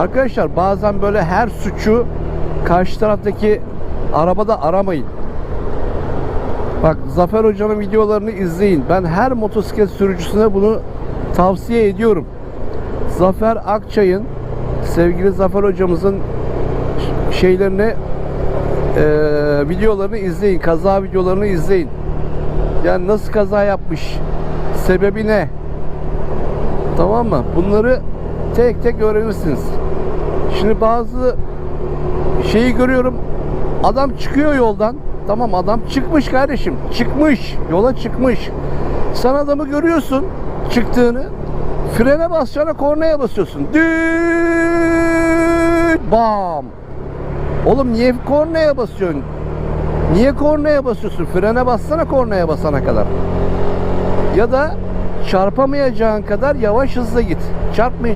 Arkadaşlar bazen böyle her suçu karşı taraftaki arabada aramayın. Bak Zafer Hoca'nın videolarını izleyin. Ben her motosiklet sürücüsüne bunu tavsiye ediyorum. Zafer Akçay'ın sevgili Zafer Hocamızın şeylerini eee, videolarını izleyin. Kaza videolarını izleyin. Yani nasıl kaza yapmış? Sebebi ne? Tamam mı? Bunları tek tek öğrenirsiniz. Şimdi bazı şeyi görüyorum. Adam çıkıyor yoldan. Tamam adam çıkmış kardeşim. Çıkmış. Yola çıkmış. Sen adamı görüyorsun çıktığını. Frene basacağına kornaya basıyorsun. Düt bam. Oğlum niye kornaya basıyorsun? Niye kornaya basıyorsun? Frene bassana kornaya basana kadar. Ya da çarpamayacağın kadar yavaş hızla git. Çarpmay